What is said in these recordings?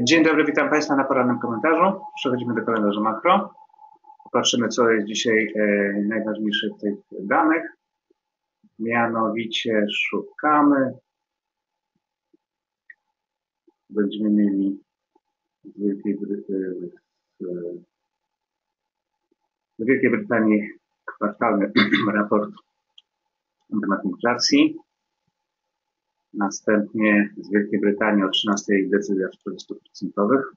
Dzień dobry, witam Państwa na porannym komentarzu. Przechodzimy do kalendarza makro. Popatrzymy, co jest dzisiaj e, najważniejsze w tych danych. Mianowicie szukamy. Będziemy mieli z Wielkiej, Bry z Wielkiej Brytanii kwartalny raport na temat inflacji. Następnie z Wielkiej Brytanii o 13 decyzja w sprawie stóp procentowych.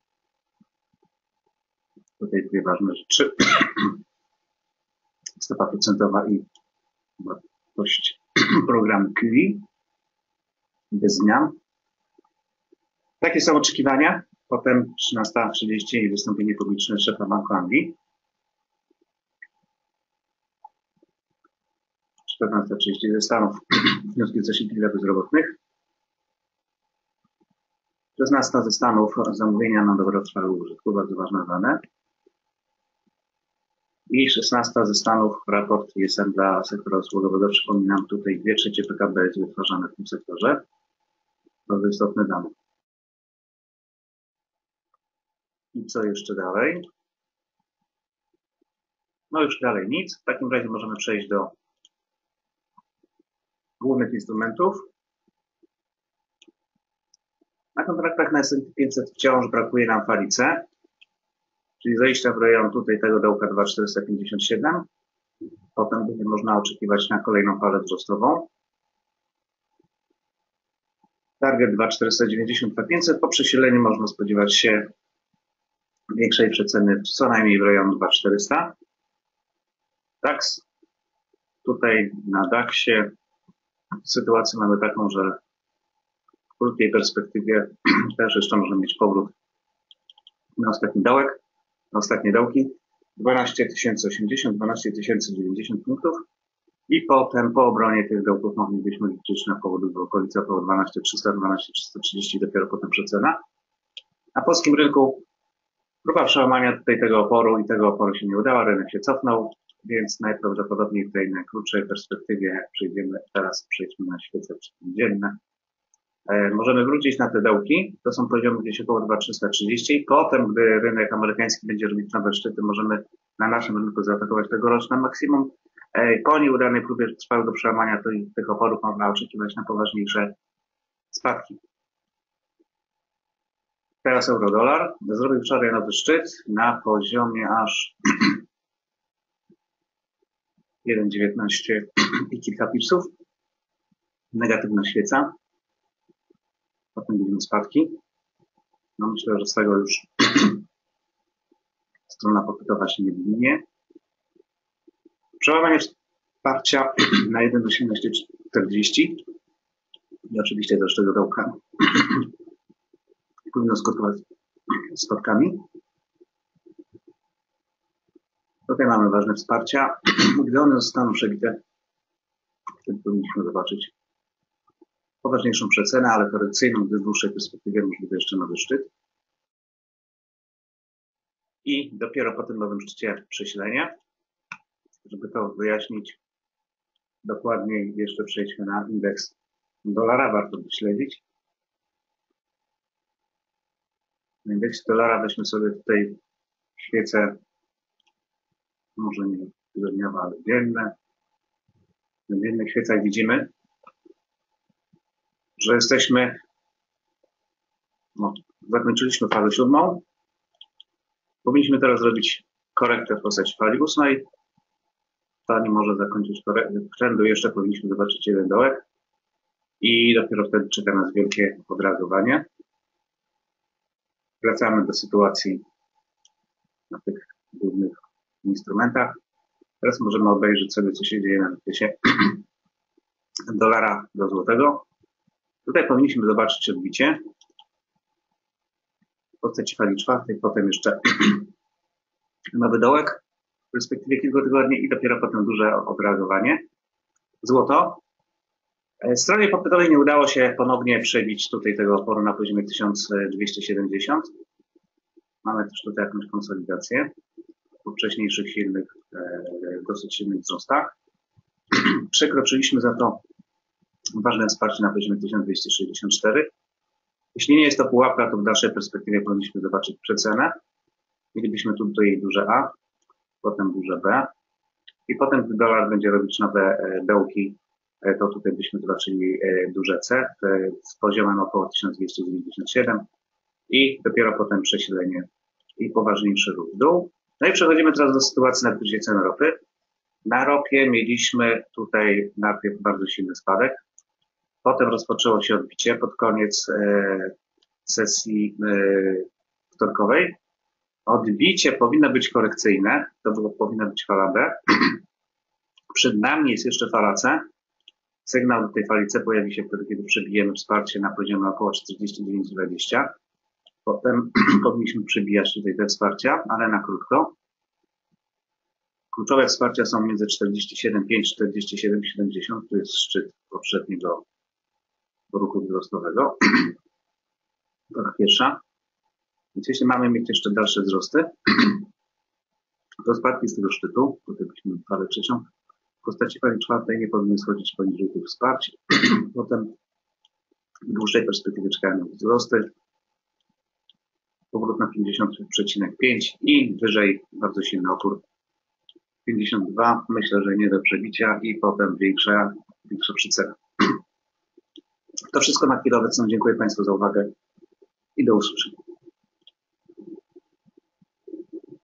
Tutaj dwie ważne rzeczy. Stopa procentowa i wartość programu QE bez zmian. Takie są oczekiwania. Potem 13.30 i wystąpienie publiczne szefa Banku Anglii. 14.30 ze Stanów wnioski z zasiłki dla bezrobotnych. 16 ze Stanów zamówienia na długotrwałe użytku, bardzo ważne dane. I 16 ze Stanów raport ISM dla sektora usługowego. Przypominam, tutaj dwie trzecie PKB jest wytwarzane w tym sektorze. Bardzo istotne dane. I co jeszcze dalej? No już dalej nic. W takim razie możemy przejść do głównych instrumentów. Na kontraktach na S&P 500 wciąż brakuje nam fali C, czyli zejścia w rejon tutaj tego dołka 2457. Potem będzie można oczekiwać na kolejną falę wzrostową. Target 2490-2500. Po przesileniu można spodziewać się większej przeceny co najmniej w rejon 2400. DAX. Tutaj na DAXie sytuację mamy taką, że krótkiej perspektywie też jeszcze możemy mieć powrót na ostatni dołek, na ostatnie dołki. 12 080, 12 090 punktów i potem po obronie tych dołków moglibyśmy liczyć na powód w okolicy około 12 300, 12 330, dopiero potem przecena. Na polskim rynku próba przełamania tutaj tego oporu i tego oporu się nie udała, rynek się cofnął, więc najprawdopodobniej w tej najkrótszej perspektywie przejdziemy, teraz przejdźmy na świece dzienne. E, możemy wrócić na te dołki, to są poziomy gdzieś około 2330 i potem, gdy rynek amerykański będzie robić nowe szczyty, możemy na naszym rynku zaatakować tegoroczne maksimum. E, po nieudanej próbie trwałego przełamania tych oporów można oczekiwać na poważniejsze spadki. Teraz euro-dolar. Zrobił wczoraj nowy szczyt na poziomie aż 1,19 i kilka pipsów. Negatywna świeca. Potem widzimy spadki. No myślę, że z tego już strona popytowa się nie wywinie. Przełamanie wsparcia na 1,1840 i oczywiście też tego dołka powinno skutkować spadkami. Tutaj mamy ważne wsparcia. Gdy one zostaną przebite, wtedy powinniśmy zobaczyć poważniejszą przecenę, ale korekcyjną, gdy w dłuższej perspektywie możliwy jeszcze nowy szczyt. I dopiero po tym nowym szczycie prześlenie. Żeby to wyjaśnić dokładniej, jeszcze przejdźmy na indeks dolara, warto by śledzić. Na indeksie dolara weźmy sobie tutaj świecę może nie tygodniowe, ale dzienne. W dziennych świecach widzimy, że jesteśmy, no, zakończyliśmy falę siódmą. Powinniśmy teraz zrobić korektę w postaci fali ósmej. Ta nie może zakończyć trendu, jeszcze powinniśmy zobaczyć jeden dołek i dopiero wtedy czeka nas wielkie odreagowanie. Wracamy do sytuacji na tych głównych instrumentach. Teraz możemy obejrzeć sobie, co się dzieje na wykresie dolara do złotego. Tutaj powinniśmy zobaczyć odbicie w postaci fali czwartej, potem jeszcze nowy dołek w perspektywie kilku tygodni i dopiero potem duże odreagowanie. Złoto. E, stronie popytowej nie udało się ponownie przebić tutaj tego oporu na poziomie 1270. Mamy też tutaj jakąś konsolidację po wcześniejszych silnych, e, dosyć silnych wzrostach. Przekroczyliśmy za to ważne wsparcie na poziomie 1264. Jeśli nie jest to pułapka, to w dalszej perspektywie powinniśmy zobaczyć przecenę. Mielibyśmy tu tutaj duże A, potem duże B i potem gdy dolar będzie robić nowe e, dołki, e, to tutaj byśmy zobaczyli e, duże C z poziomem około 1297 i dopiero potem przesilenie i poważniejszy ruch w dół. No i przechodzimy teraz do sytuacji na płycie cen ropy. Na ropie mieliśmy tutaj najpierw bardzo silny spadek, potem rozpoczęło się odbicie pod koniec sesji wtorkowej. Odbicie powinno być korekcyjne, to było, powinna być fala B. Przed nami jest jeszcze fala C. Sygnał do tej fali C pojawi się wtedy, kiedy przebijemy wsparcie na poziomie około 49,20. Potem powinniśmy przebijać tutaj te wsparcia, ale na krótko. Kluczowe wsparcia są między 47,5 47,70. To jest szczyt poprzedniego ruchu wzrostowego. To na pierwsza. Więc jeśli mamy mieć jeszcze dalsze wzrosty, to z tego szczytu, tutaj byśmy falę trzecią, w postaci fali czwartej nie powinny schodzić poniżej tych wsparć. Potem w dłuższej perspektywie czekają wzrosty, powrót na 50,5 i wyżej bardzo silny opór 52, myślę, że nie do przebicia i potem większa, większa przycena. To wszystko na chwilę obecną. Dziękuję Państwu za uwagę i do usłyszenia.